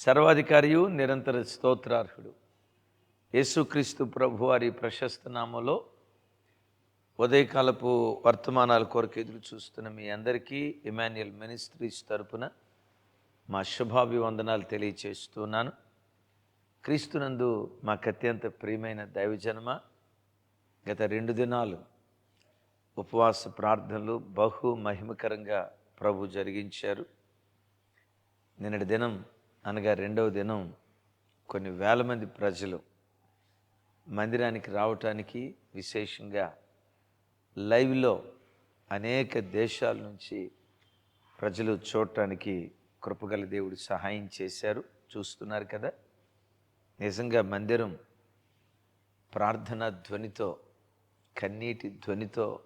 సర్వాధికారియు నిరంతర స్తోత్రార్హుడు. యేసుక్రీస్తు ప్రభు వారి ప్రశస్త నామంలో ఉదయకాలపు వర్తమానాల కొరకు ఎదురు చూస్తున్న మీ అందరికీ ఇమాన్యుయల్ మినిస్ట్రీస్ తరపున మా శుభాభివందనాలు తెలియచేస్తున్నాను. క్రీస్తునందు మాకు అత్యంత ప్రియమైన దైవజన్మ గత రెండు దినాలు ఉపవాస ప్రార్థనలు బహు మహిమకరంగా ప్రభు జరిగించారు. నిన్నటి దినం అనగా రెండవ దినం కొన్ని వేల మంది ప్రజలు మందిరానికి రావటానికి విశేషంగా లైవ్లో అనేక దేశాల నుంచి ప్రజలు చూడటానికి కృపగల దేవుడు సహాయం చేశారు. చూస్తున్నారు కదా? నిజంగా మందిరం ప్రార్థన ధ్వనితో కన్నీటి ధ్వనితో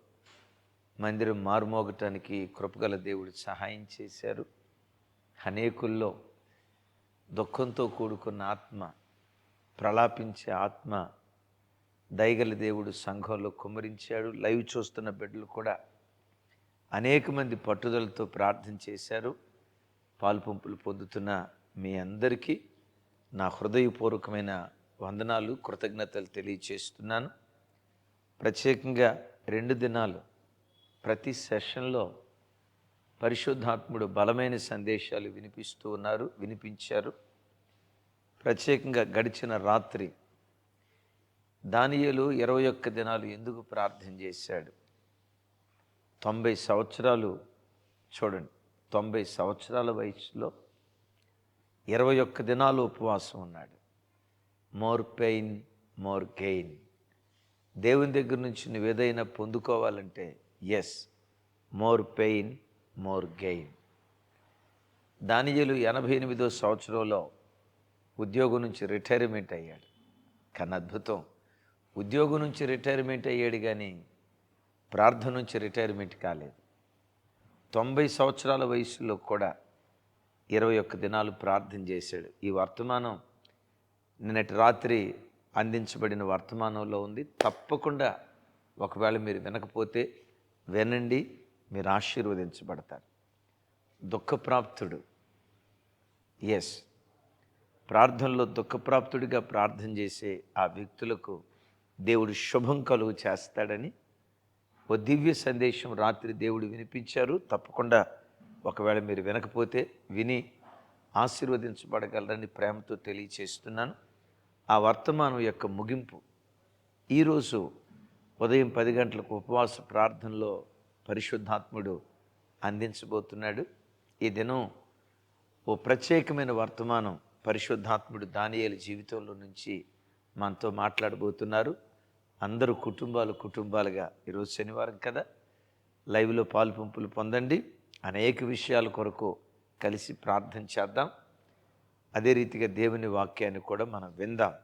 మందిరం మారుమోగటానికి కృపగల దేవుడు సహాయం చేశారు. అనేకుల్లో దుఃఖంతో కూడుకున్న ఆత్మ ప్రలాపించే ఆత్మ దైగల దేవుడు సంఘంలో కుమ్మరించాడు. లైవ్ చూస్తున్న బిడ్డలు కూడా అనేక మంది పట్టుదలతో ప్రార్థన చేశారు. పాలుపంపులు పొందుతున్న మీ అందరికీ నా హృదయపూర్వకమైన వందనాలు కృతజ్ఞతలు తెలియచేస్తున్నాను. ప్రత్యేకంగా రెండు దినాలు ప్రతి సెషన్లో పరిశుద్ధాత్ముడు బలమైన సందేశాలు వినిపిస్తూ ఉన్నారు వినిపించారు. ప్రత్యేకంగా గడిచిన రాత్రి దానియలు ఇరవై ఒక్క దినాలు ఎందుకు ప్రార్థన చేశాడు? తొంభై సంవత్సరాలు చూడండి తొంభై సంవత్సరాల వయసులో ఇరవై ఒక్క దినాలు ఉపవాసం ఉన్నాడు. More pain more gain. దేవుని దగ్గర నుంచి నువ్వు ఏదైనా పొందుకోవాలంటే yes more pain more gain. దానియలు ఎనభై ఎనిమిదో సంవత్సరంలో ఉద్యోగం నుంచి రిటైర్మెంట్ అయ్యాడు. కానీ అద్భుతం. ఉద్యోగం నుంచి రిటైర్మెంట్ అయ్యాడు కానీ ప్రార్థన నుంచి రిటైర్మెంట్ కాలేదు. తొంభై సంవత్సరాల వయసులో కూడా ఇరవై ఒక్క దినాలు ప్రార్థన చేశాడు. ఈ వర్తమానం నిన్నటి రాత్రి అందించబడిన వర్తమానంలో ఉంది. తప్పకుండా ఒకవేళ మీరు వినకపోతే వినండి. మీరు ఆశీర్వదించబడతారు. దుఃఖప్రాప్తుడు. ఎస్ ప్రార్థనలో దుఃఖప్రాప్తుడిగా ప్రార్థన చేసే ఆ వ్యక్తులకు దేవుడు శుభం కలుగు చేస్తాడని ఓ దివ్య సందేశం రాత్రి దేవుడు వినిపించారు. తప్పకుండా ఒకవేళ మీరు వినకపోతే విని ఆశీర్వదించబడగలరని ప్రేమతో తెలియచేస్తున్నాను. ఆ వర్తమానం యొక్క ముగింపు. ఈరోజు ఉదయం పది గంటలకు ఉపవాస ప్రార్థనలో పరిశుద్ధాత్ముడు అందించబోతున్నాడు. ఈ దినం ఓ ప్రత్యేకమైన వర్తమానం పరిశుద్ధాత్ముడు దానియాల జీవితంలో నుంచి మనతో మాట్లాడబోతున్నారు. అందరూ కుటుంబాలు కుటుంబాలుగా ఈరోజు శనివారం కదా. లైవ్లో పాలుపంపులు పొందండి. అనేక విషయాల కొరకు కలిసి ప్రార్థన చేద్దాం. అదే రీతిగా దేవుని వాక్యాన్ని కూడా మనం విందాం.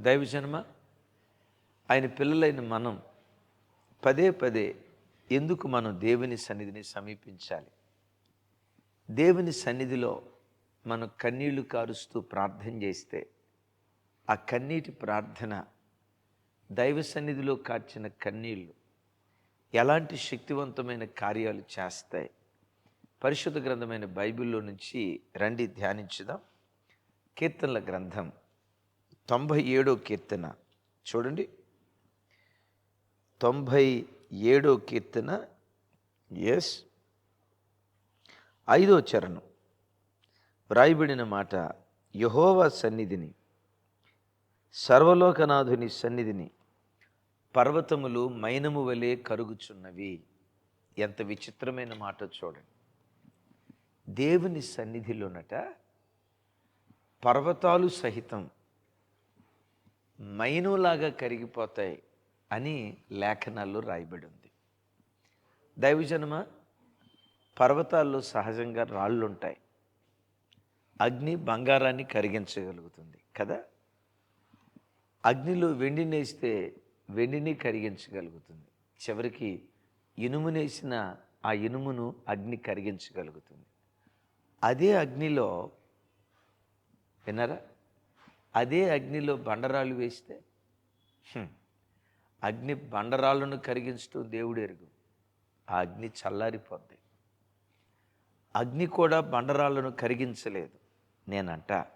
దైవజన్మ ఆయన పిల్లలైన మనం పదే పదే ఎందుకు మనం దేవుని సన్నిధిని సమీపించాలి? దేవుని సన్నిధిలో మనం కన్నీళ్ళు కారుస్తూ ప్రార్థన చేస్తే ఆ కన్నీటి ప్రార్థన దైవ సన్నిధిలో కార్చిన కన్నీళ్ళు ఎలాంటి శక్తివంతమైన కార్యాలు చేస్తాయి? పరిశుద్ధ గ్రంథమైన బైబిల్లో నుంచి రండి ధ్యానించుదాం. కీర్తనల గ్రంథం తొంభై ఏడో కీర్తన. చూడండి. తొంభై ఏడో కీర్తన ఎస్. ఐదో చరణం. వ్రాయబడిన మాట యహోవా సన్నిధిని సర్వలోకనాథుని సన్నిధిని పర్వతములు మైనము వలె కరుగుచున్నవి. ఎంత విచిత్రమైన మాట చూడండి. దేవుని సన్నిధిలోనట పర్వతాలు సహితం మైనులాగా కరిగిపోతాయి. అని లేఖనాల్లో రాయబడి ఉంది దైవజనమ పర్వతాల్లో సహజంగా రాళ్ళు ఉంటాయి అగ్ని బంగారాన్ని కరిగించగలుగుతుంది కదా? అగ్నిలో వెండి నేస్తే వెండిని కరిగించగలుగుతుంది. చివరికి ఇనుమునేసిన ఆ ఇనుమును అగ్ని కరిగించగలుగుతుంది. అదే అగ్నిలో విన్నారా? అదే అగ్నిలో బండరాళ్ళు వేస్తే అగ్ని బండరాళ్ళను కరిగించడం దేవుడు ఎరుగు. ఆ అగ్ని చల్లారిపోద్ది. అగ్ని కూడా బండరాళ్ళను కరిగించలేదు. నేనంట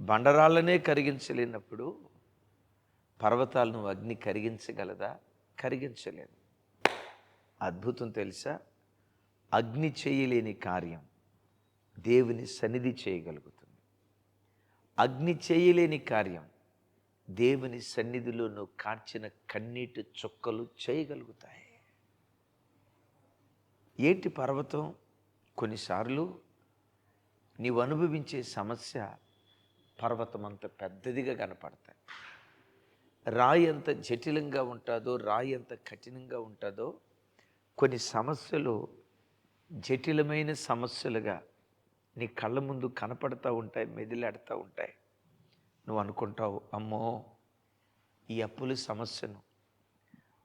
బండరాళ్ళనే కరిగించలేనప్పుడు పర్వతాలను అగ్ని కరిగించగలదా? కరిగించలేదు. అద్భుతం తెలుసా? అగ్ని చేయలేని కార్యం దేవుని సన్నిధి చేయగలుగుతుంది. అగ్ని చేయలేని కార్యం దేవుని సన్నిధిలో నువ్వు కార్చిన కన్నీటి చుక్కలు చేయగలుగుతాయి. ఏంటి పర్వతం? కొన్నిసార్లు నీవు అనుభవించే సమస్య పర్వతం అంత పెద్దదిగా కనపడతాయి. రాయి ఎంత జటిలంగా ఉంటుందో రాయి ఎంత కఠినంగా ఉంటుందో కొన్ని సమస్యలు జటిలమైన సమస్యలుగా నీ కళ్ళ ముందు కనపడతా ఉంటాయి మెదిలాడుతూ ఉంటాయి. నువ్వు అనుకుంటావు అమ్మో ఈ అప్పుల సమస్యను.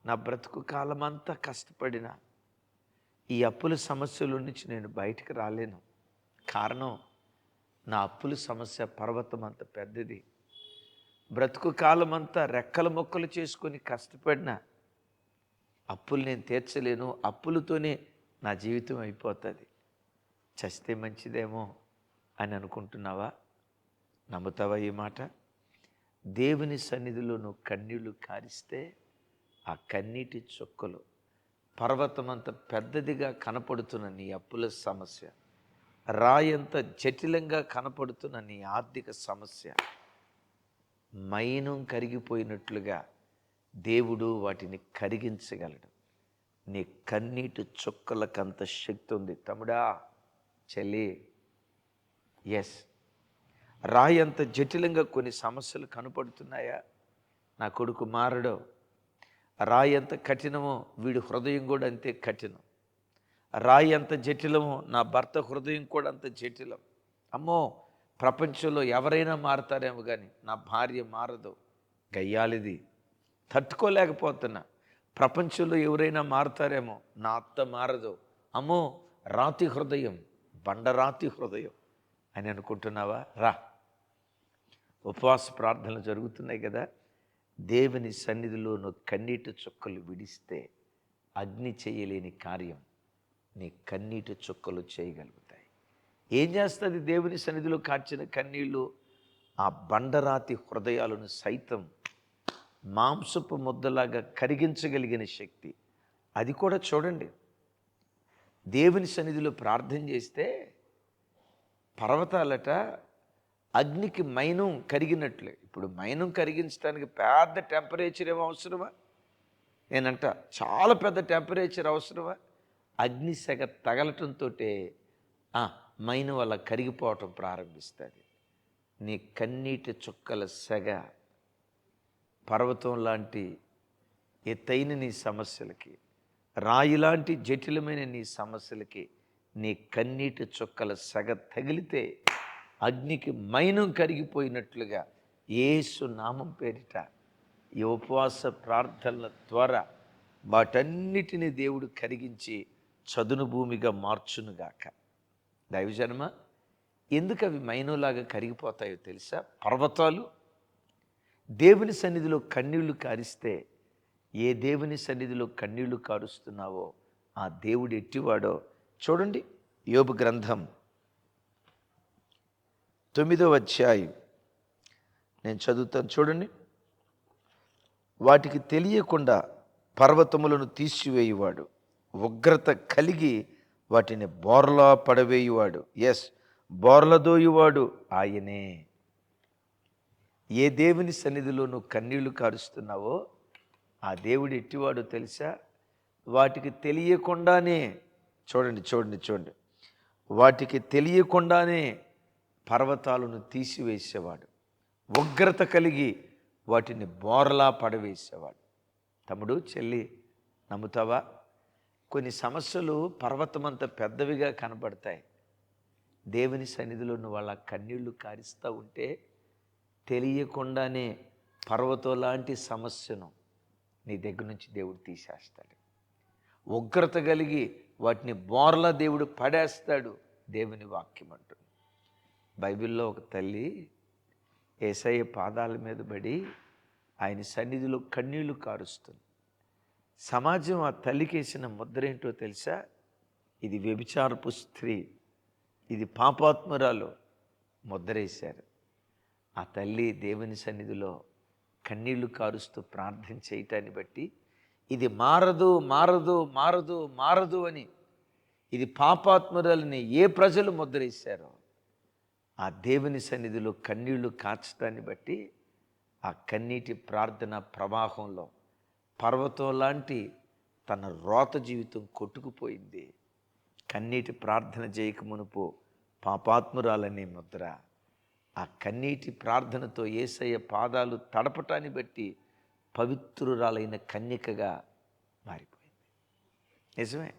నా బ్రతుకు కాలమంతా కష్టపడిన ఈ అప్పుల సమస్యల నుంచి నేను బయటకు రాలేను. కారణం నా అప్పుల సమస్య పర్వతం అంత పెద్దది. బ్రతుకు కాలమంతా రెక్కల మొక్కలు చేసుకొని కష్టపడిన అప్పులు నేను తీర్చలేను అప్పులతోనే నా జీవితం అయిపోతుంది. చస్తే మంచిదేమో అని అనుకుంటున్నావా? నమ్ముతావా ఈ మాట? దేవుని సన్నిధిలో నువ్వు కన్నీళ్ళు కారిస్తే ఆ కన్నీటి చుక్కలు పర్వతమంత పెద్దదిగా కనపడుతున్న నీ అప్పుల సమస్య రాయంత జటిలంగా కనపడుతున్న నీ ఆర్థిక సమస్య మైనం కరిగిపోయినట్లుగా దేవుడు వాటిని కరిగించగలడు. నీ కన్నీటి చుక్కలకంత శక్తి ఉంది. తమ్ముడా చెల్లి. ఎస్ రాయి అంత జటిలంగా కొన్ని సమస్యలు కనపడుతున్నాయా? నా కొడుకు మారడో. రాయి ఎంత కఠినమో వీడి హృదయం కూడా అంతే కఠినం. రాయి ఎంత జటిలమో నా భర్త హృదయం కూడా అంత జటిలం. అమ్మో ప్రపంచంలో ఎవరైనా మారతారేమో కానీ నా భార్య మారదు. గయ్యాలిది తట్టుకోలేకపోతున్నా. ప్రపంచంలో ఎవరైనా మారతారేమో నా అత్త మారదు. అమ్మో రాతి హృదయం బండరాతి హృదయం. అని అనుకుంటున్నావా? రా. ఉపవాస ప్రార్థనలు జరుగుతున్నాయి కదా. దేవుని సన్నిధిలో నువ్వు కన్నీటి చుక్కలు విడిస్తే అగ్ని చేయలేని కార్యం నీ కన్నీటి చుక్కలు చేయగలుగుతాయి. ఏం చేస్తుంది దేవుని సన్నిధిలో కార్చిన కన్నీళ్ళు? ఆ బండరాతి హృదయాలను సైతం మాంసపు ముద్దలాగా కరిగించగలిగిన శక్తి. అది కూడా చూడండి. దేవుని సన్నిధిలో ప్రార్థన చేస్తే పర్వతాలట అగ్నికి మైనం కరిగినట్లే. ఇప్పుడు మైనం కరిగించడానికి పెద్ద టెంపరేచర్ ఏమో అవసరమా? నేనంట చాలా పెద్ద టెంపరేచర్ అవసరమా? అగ్ని సెగ తగలటంతో మైనం వల్ల కరిగిపోవటం ప్రారంభిస్తుంది. నీ కన్నీటి చుక్కల సెగ పర్వతం లాంటి ఎత్తైన నీ సమస్యలకి రాయి లాంటి జటిలమైన నీ సమస్యలకి నీ కన్నీటి చుక్కల సెగ తగిలితే అగ్నికి మైనం కరిగిపోయినట్లుగా ఏసు నామం పేరిట ఈ ఉపవాస ప్రార్థనల ద్వారా వాటన్నిటిని దేవుడు కరిగించి చదును భూమిగా మార్చునుగాక. దైవజన్మ ఎందుకు అవి మైనంలాగా కరిగిపోతాయో తెలుసా? పర్వతాలు. దేవుని సన్నిధిలో కన్నీళ్ళు కారిస్తే ఏ దేవుని సన్నిధిలో కన్నీళ్ళు కారుస్తున్నావో ఆ దేవుడు ఎట్టివాడో చూడండి. యోబు గ్రంథం తొమ్మిదో అధ్యాయం. నేను చదువుతాను చూడండి. వాటికి తెలియకుండా పర్వతములను తీసివేయువాడు. ఉగ్రత కలిగి వాటిని బోర్లా పడవేయువాడు. ఎస్ బోర్లదోయువాడు ఆయనే. ఏ దేవుని సన్నిధిలో నువ్వు కన్నీళ్ళు కారుస్తున్నావో ఆ దేవుడు ఎట్టివాడో తెలుసా? వాటికి తెలియకుండానే చూడండి చూడండి చూడండి. వాటికి తెలియకుండానే పర్వతాలను తీసివేసేవాడు. ఉగ్రత కలిగి వాటిని బోర్లా పడవేసేవాడు. తమ్ముడు చెల్లి నమ్ముతావా? కొన్ని సమస్యలు పర్వతమంత పెద్దవిగా కనబడతాయి దేవుని సన్నిధిలో నువ్వు వాళ్ళ కన్నీళ్ళు కారిస్తూ ఉంటే తెలియకుండానే పర్వతం లాంటి సమస్యను నీ దగ్గర నుంచి దేవుడు తీసేస్తాడు. ఉగ్రత కలిగి వాటిని బోర్లా దేవుడు పడేస్తాడు దేవుని వాక్యం అంటుంది బైబిల్లో ఒక తల్లి ఏసయ్య పాదాల మీద పడి ఆయన సన్నిధిలో కన్నీళ్ళు కారుస్తుంది. సమాజం ఆ తల్లికేసిన ముద్ర ఏంటో తెలుసా? ఇది వ్యభిచారపు స్త్రీ. ఇది పాపాత్మురాలు ముద్రేశారు ఆ తల్లి దేవుని సన్నిధిలో కన్నీళ్ళు కారుస్తూ ప్రార్థన చేయటాన్ని బట్టి ఇది మారదు మారదు మారదు మారదు అని ఇది పాపాత్మురాలని ఏ ప్రజలు ముద్రేశారో ఆ దేవుని సన్నిధిలో కన్నీళ్ళు కార్చడాన్ని బట్టి ఆ కన్నీటి ప్రార్థన ప్రవాహంలో పర్వతం లాంటి తన రోత జీవితం కొట్టుకుపోయింది. కన్నీటి ప్రార్థన చేయక మునుపు పాపాత్మురాలనే ముద్ర. ఆ కన్నీటి ప్రార్థనతో ఏసయ్య పాదాలు తడపటాన్ని బట్టి పవిత్రురాలైన కన్యకగా మారిపోయింది. నిజమే.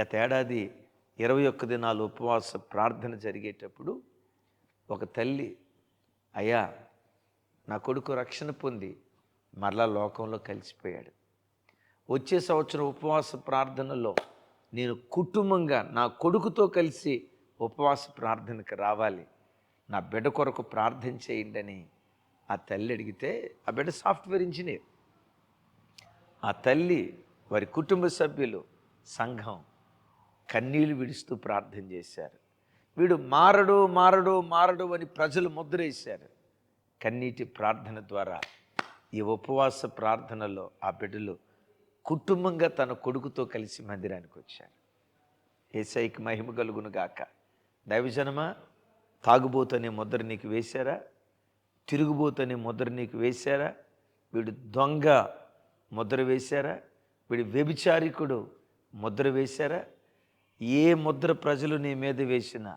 గతేడాది ఇరవై ఒక్క దినాలు ఉపవాస ప్రార్థన జరిగేటప్పుడు ఒక తల్లి అయ్యా నా కొడుకు రక్షణ పొంది మరలా లోకంలో కలిసిపోయాడు. వచ్చే సంవత్సరం ఉపవాస ప్రార్థనలో నేను కుటుంబంగా నా కొడుకుతో కలిసి ఉపవాస ప్రార్థనకు రావాలి. నా బిడ్డ కొరకు ప్రార్థన చేయండి అని ఆ తల్లి అడిగితే ఆ బిడ్డ సాఫ్ట్వేర్ ఇంజనీర్. ఆ తల్లి వారి కుటుంబ సభ్యులు సంఘం కన్నీళ్ళు విడుస్తూ ప్రార్థన చేశారు. వీడు మారడు మారడు మారడు అని ప్రజలు ముద్రేశారు. కన్నీటి ప్రార్థన ద్వారా ఈ ఉపవాస ప్రార్థనలో ఆ బిడ్డలు కుటుంబంగా తన కొడుకుతో కలిసి మందిరానికి వచ్చారు. ఏసైకి మహిమ కలుగును గాక. దైవజనమా తాగుబోతనే ముద్ర నీకు వేశారా? తిరుగుబోతనే ముద్ర నీకు వేశారా? వీడు దొంగ ముద్ర వేశారా? వీడు వ్యభిచారికుడు ముద్ర వేశారా? ఏ ముద్ర ప్రజలు నీ మీద వేసినా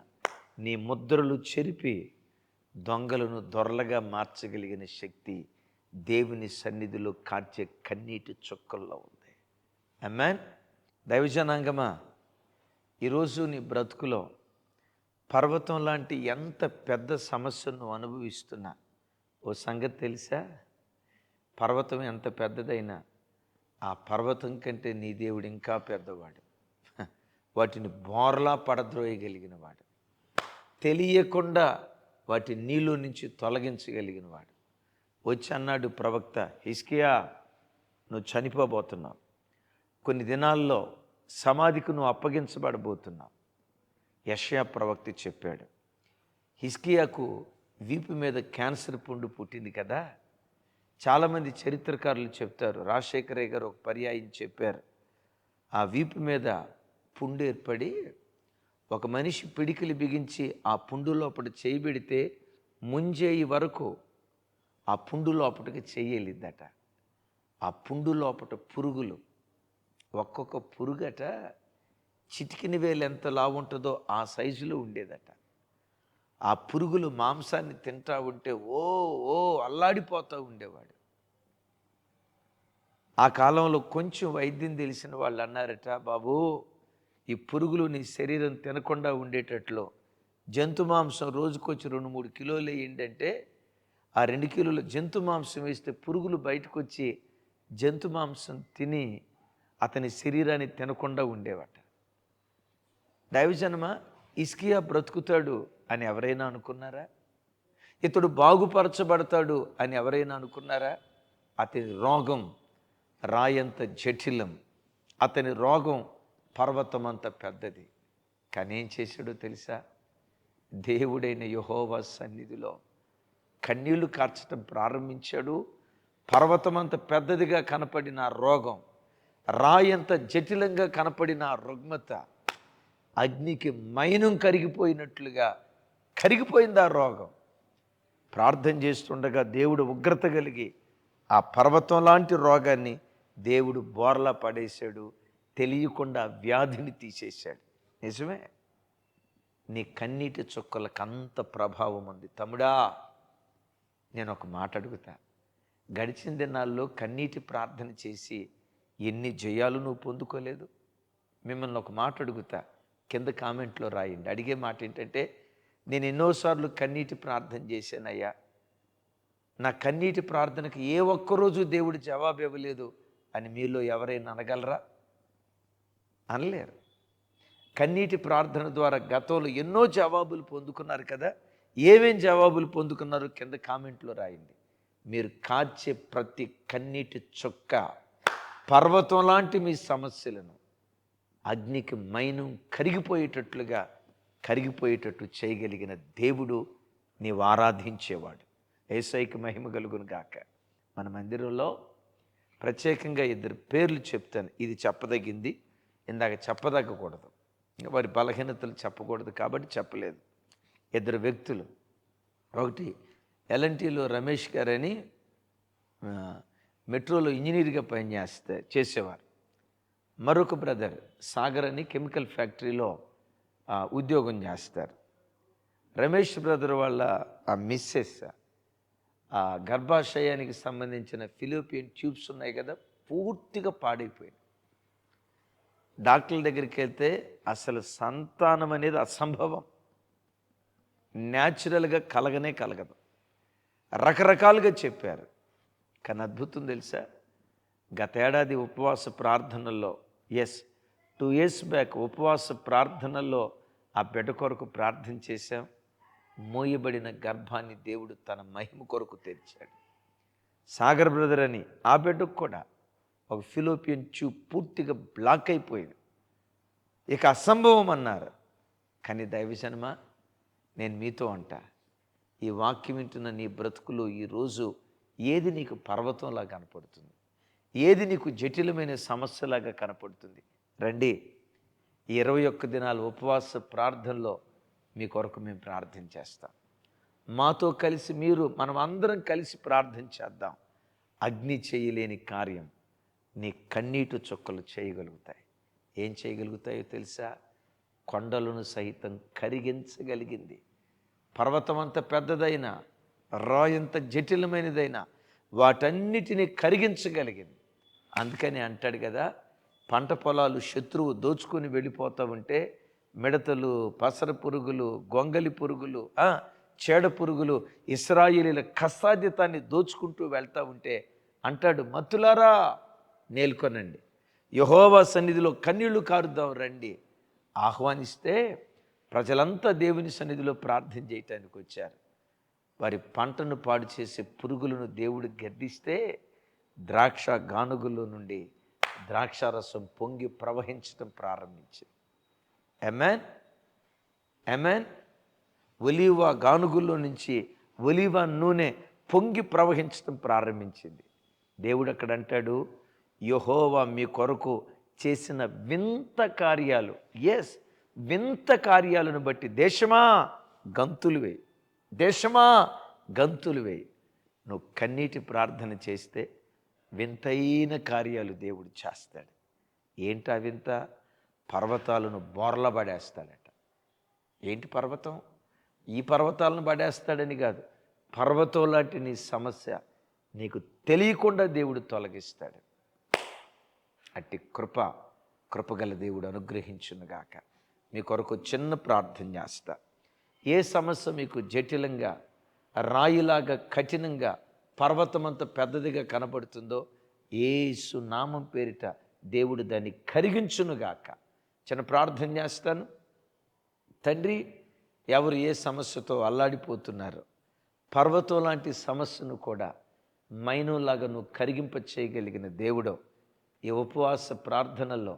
నీ ముద్రలు చెరిపి దొంగలను దొరలగా మార్చగలిగిన శక్తి దేవుని సన్నిధిలో కార్చే కన్నీటి చుక్కల్లో ఉంది. అమ్మాన్ దైవజనాంగమా ఈరోజు నీ బ్రతుకులో పర్వతం లాంటి ఎంత పెద్ద సమస్యను అనుభవిస్తున్నా ఓ సంగతి తెలుసా? పర్వతం ఎంత పెద్దదైనా ఆ పర్వతం కంటే నీ దేవుడు ఇంకా పెద్దవాడు. వాటిని బోర్లా పడద్రోయగలిగిన వాడు. తెలియకుండా వాటి నీళ్ళు నుంచి తొలగించగలిగిన వాడు. వచ్చి అన్నాడు ప్రవక్త హిస్కియా నువ్వు చనిపోబోతున్నావు. కొన్ని దినాల్లో సమాధికి నువ్వు అప్పగించబడబోతున్నావు. యషయా ప్రవక్తి చెప్పాడు హిస్కియాకు వీపు మీద క్యాన్సర్ పుండు పుట్టింది కదా? చాలామంది చరిత్రకారులు చెప్తారు రాజశేఖరయ్య గారు ఒక పర్యాయం చెప్పారు. ఆ వీపు మీద పుండు ఏర్పడి ఒక మనిషి పిడికిలి బిగించి ఆ పుండు లోపల చేయి పెడితే ముంజేయి వరకు ఆ పుండు లోపలికి చేయలేదట ఆ పుండు లోపట పురుగులు ఒక్కొక్క పురుగట చిటికిన వేలు ఎంత లావుంటుందో ఆ సైజులో ఉండేదట. ఆ పురుగులు మాంసాన్ని తింటా ఉంటే ఓ ఓ అల్లాడిపోతూ ఉండేవాడు. ఆ కాలంలో కొంచెం వైద్యం తెలిసిన వాళ్ళు అన్నారట బాబు ఈ పురుగులు నీ శరీరం తినకుండా ఉండేటట్లు జంతు మాంసం రోజుకొచ్చి రెండు మూడు కిలోలు వేయండి ఆ రెండు కిలోల జంతు మాంసం వేస్తే పురుగులు బయటకు వచ్చి జంతు మాంసం తిని అతని శరీరాన్ని తినకుండా ఉండేవట. దైవజనమ ఇస్కియా బ్రతుకుతాడు అని ఎవరైనా అనుకున్నారా? ఇతడు బాగుపరచబడతాడు అని ఎవరైనా అనుకున్నారా? అతని రోగం రాయంత జటిలం. అతని రోగం పర్వతం అంత పెద్దది. కానీ ఏం చేశాడో తెలుసా? దేవుడైన యహోవా సన్నిధిలో కన్నీళ్ళు కార్చడం ప్రారంభించాడు. పర్వతం అంత పెద్దదిగా కనపడిన ఆ రోగం రాయంత జటిలంగా కనపడిన రుగ్మత అగ్నికి మైనం కరిగిపోయినట్లుగా కరిగిపోయింది ఆ రోగం. ప్రార్థన చేస్తుండగా దేవుడు ఉగ్రత కలిగి ఆ పర్వతం లాంటి రోగాన్ని దేవుడు బోర్లా పడేశాడు. తెలియకుండా వ్యాధిని తీసేశాడు. నిజమే? నీ కన్నీటి చుక్కలకు అంత ప్రభావం ఉంది. తమ్ముడా నేను ఒక మాట అడుగుతా. గడిచిన దినాల్లో కన్నీటి ప్రార్థన చేసి ఎన్ని జయాలు నువ్వు పొందుకోలేదు? మిమ్మల్ని ఒక మాట అడుగుతా. కింద కామెంట్లో రాయండి. అడిగే మాట ఏంటంటే నేను ఎన్నోసార్లు కన్నీటి ప్రార్థన చేశానయ్యా. నా కన్నీటి ప్రార్థనకు ఏ ఒక్కరోజు దేవుడు జవాబు ఇవ్వలేదు అని మీలో ఎవరైనా అనగలరా? అనలేరు. కన్నీటి ప్రార్థన ద్వారా గతంలో ఎన్నో జవాబులు పొందుకున్నారు కదా ఏమేం జవాబులు పొందుకున్నారో కింద కామెంట్లో రాయండి. మీరు కాచే ప్రతి కన్నీటి చొక్క పర్వతం లాంటి మీ సమస్యలను అగ్నికి మైనం కరిగిపోయేటట్లుగా కరిగిపోయేటట్టు చేయగలిగిన దేవుడు నీవు ఆరాధించేవాడు. ఏసైకి మహిమ కలుగును గాక. మన మందిరంలో ప్రత్యేకంగా ఇద్దరు పేర్లు చెప్తాను. ఇది చెప్పదగింది. ఇందాక చెప్పదగ్గకూడదు. వారి బలహీనతలు చెప్పకూడదు కాబట్టి చెప్పలేదు. ఇద్దరు వ్యక్తులు. ఒకటి ఎల్ఎన్టీలో రమేష్ గారని మెట్రోలో ఇంజనీర్గా పనిచేస్తే చేసేవారు. మరొక బ్రదర్ సాగర్ అని కెమికల్ ఫ్యాక్టరీలో ఉద్యోగం చేస్తారు. రమేష్ బ్రదర్ వాళ్ళ ఆ మిస్సెస్ ఆ గర్భాశయానికి సంబంధించిన ఫిలిపియన్ ట్యూబ్స్ ఉన్నాయి కదా పూర్తిగా పాడైపోయింది డాక్టర్ల దగ్గరికి వెళ్తే అసలు సంతానం అనేది అసంభవం. న్యాచురల్గా కలగనే కలగదు. రకరకాలుగా చెప్పారు. కానీ అద్భుతం తెలుసా? గతేడాది ఉపవాస ప్రార్థనల్లో ఎస్ టూ ఇయర్స్ బ్యాక్ ఉపవాస ప్రార్థనల్లో ఆ బిడ్డ కొరకు ప్రార్థన చేశాం. మోయబడిన గర్భాన్ని దేవుడు తన మహిమ కొరకు తెరిచాడు. సాగర్ బ్రదర్ అని ఆ బిడ్డకు కూడా ఒక ఫిలోపియన్ ట్యూబ్ పూర్తిగా బ్లాక్ అయిపోయింది. ఇక అసంభవం అన్నారు. కానీ దైవజనమ నేను మీతో అంట ఈ వాక్యం వింటున్న నీ బ్రతుకులో ఈరోజు ఏది నీకు పర్వతంలా కనపడుతుంది? ఏది నీకు జటిలమైన సమస్యలాగా కనపడుతుంది? రండి ఈ ఇరవై ఒక్క దినాల ఉపవాస ప్రార్థనలో మీ కొరకు మేము ప్రార్థన చేస్తాం. మాతో కలిసి మీరు మనం అందరం కలిసి ప్రార్థన చేద్దాం. అగ్ని చేయలేని కార్యం. నీ కన్నీటి చుక్కలు చేయగలుగుతాయి. ఏం చేయగలుగుతాయో తెలుసా? కొండలను సహితం కరిగించగలిగింది. పర్వతం అంత పెద్దదైన రాయంత జటిలమైనదైన వాటన్నిటిని కరిగించగలిగింది. అందుకని అంటాడు కదా పంట పొలాలు శత్రువు దోచుకొని వెళ్ళిపోతూ ఉంటే మిడతలు పసర పురుగులు గొంగలి పురుగులు చేడ పురుగులు ఇస్రాయిలీల కసాధ్యతాన్ని దోచుకుంటూ వెళ్తూ ఉంటే అంటాడు మత్తులారా నేల్కొనండి యహోవా సన్నిధిలో కన్నీళ్ళు కారుద్దాం రండి. ఆహ్వానిస్తే ప్రజలంతా దేవుని సన్నిధిలో ప్రార్థన చేయటానికి వచ్చారు. వారి పంటను పాడు చేసే పురుగులను దేవుడు గద్దిస్తే ద్రాక్ష గానుగుల్లో నుండి ద్రాక్షారసం పొంగి ప్రవహించడం ప్రారంభించింది ఎమెన్ ఎమెన్ ఒలీవ గానుగుల్లో నుంచి ఒలీవ నూనె పొంగి ప్రవహించడం ప్రారంభించింది. దేవుడు అక్కడ అంటాడు యహోవా మీ కొరకు చేసిన వింత కార్యాలు. ఎస్ వింత కార్యాలను బట్టి. దేశమా గంతులు వేయి. దేశమా గంతులు వేయి. నువ్వు కన్నీటి ప్రార్థన చేస్తే వింతైన కార్యాలు దేవుడు చేస్తాడు. ఏంటా వింత? పర్వతాలను బోర్ల పడేస్తాడట. ఏంటి పర్వతం? ఈ పర్వతాలను పడేస్తాడని కాదు. పర్వతం లాంటి నీ సమస్య నీకు తెలియకుండా దేవుడు తొలగిస్తాడు. అట్టి కృప కృపగల దేవుడు అనుగ్రహించునుగాక. మీ కొరకు చిన్న ప్రార్థన చేస్తా. ఏ సమస్య మీకు జటిలంగా రాయిలాగా కఠినంగా పర్వతమంత పెద్దదిగా కనబడుతుందో ఏసు నామం పేరిట దేవుడు దాన్ని కరిగించునుగాక. చిన్న ప్రార్థన చేస్తాను. తండ్రి ఎవరు ఏ సమస్యతో అల్లాడిపోతున్నారో పర్వతం లాంటి సమస్యను కూడా మైనంలాగా నువ్వు కరిగింప చేయగలిగిన దేవుడు ఈ ఉపవాస ప్రార్థనల్లో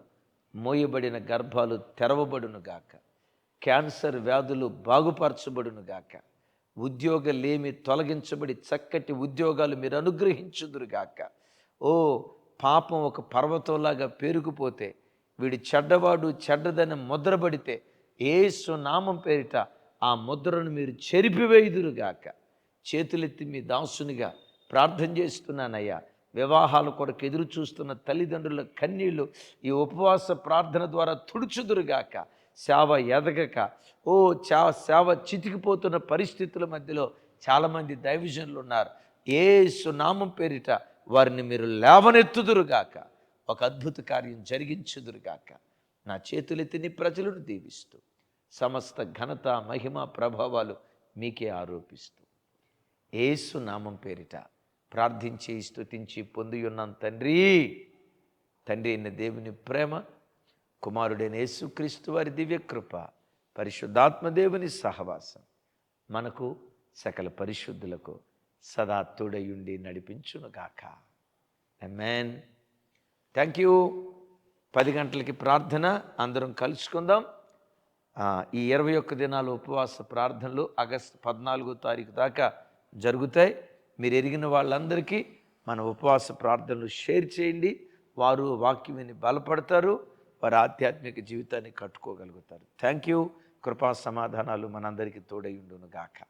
మోయబడిన గర్భాలు తెరవబడును గాక. క్యాన్సర్ వ్యాధులు బాగుపరచబడును గాక. ఉద్యోగలేమి తొలగించబడి చక్కటి ఉద్యోగాలు మీరు అనుగ్రహించుదురుగాక ఓ పాపం ఒక పర్వతంలాగా పేరుకుపోతే వీడి చెడ్డవాడు చెడ్డదని ముద్రపడితే ఏసు నామం పేరిట ఆ ముద్రను మీరు చెరిపివేయుదురుగాక చేతులెత్తి మీ దాసునిగా ప్రార్థన చేస్తున్నానయ్యా. వివాహాల కొరకు ఎదురు చూస్తున్న తల్లిదండ్రుల కన్నీళ్ళు ఈ ఉపవాస ప్రార్థన ద్వారా తుడుచుదురుగాక సేవ ఎదగక. ఓ చా సేవ చితికిపోతున్న పరిస్థితుల మధ్యలో చాలామంది దైవజనులు ఉన్నారు ఏ సునామం పేరిట వారిని మీరు లేవనెత్తుదురుగాక. ఒక అద్భుత కార్యం జరిగించుదురుగాక. నా చేతులెత్తి నీ ప్రజలను దీవిస్తూ సమస్త ఘనత మహిమ ప్రభావాలు మీకే ఆరోపిస్తూ. ఏసు నామం పేరిట ప్రార్థించి స్థుతించి పొందియున్నాం తండ్రి. తండ్రి అయిన దేవుని ప్రేమ కుమారుడైన యేసుక్రీస్తు వారి దివ్యకృప పరిశుద్ధాత్మ దేవుని సహవాసం మనకు సకల పరిశుద్ధులకు సదా తోడయుండి నడిపించునుగాక. అమెన్ థ్యాంక్ యూ పది గంటలకి ప్రార్థన అందరం కలుసుకుందాం. ఈ ఇరవై ఒక్క దినాల ఉపవాస ప్రార్థనలు ఆగస్టు పద్నాలుగో తారీఖు దాకా జరుగుతాయి. మీరు ఎరిగిన వాళ్ళందరికీ మన ఉపవాస ప్రార్థనలు షేర్ చేయండి. వారు వాక్యం విని బలపడతారు. వారి ఆధ్యాత్మిక జీవితాన్ని కట్టుకోగలుగుతారు. థ్యాంక్ యూ కృపా సమాధానాలు మనందరికీ తోడై ఉండును గాక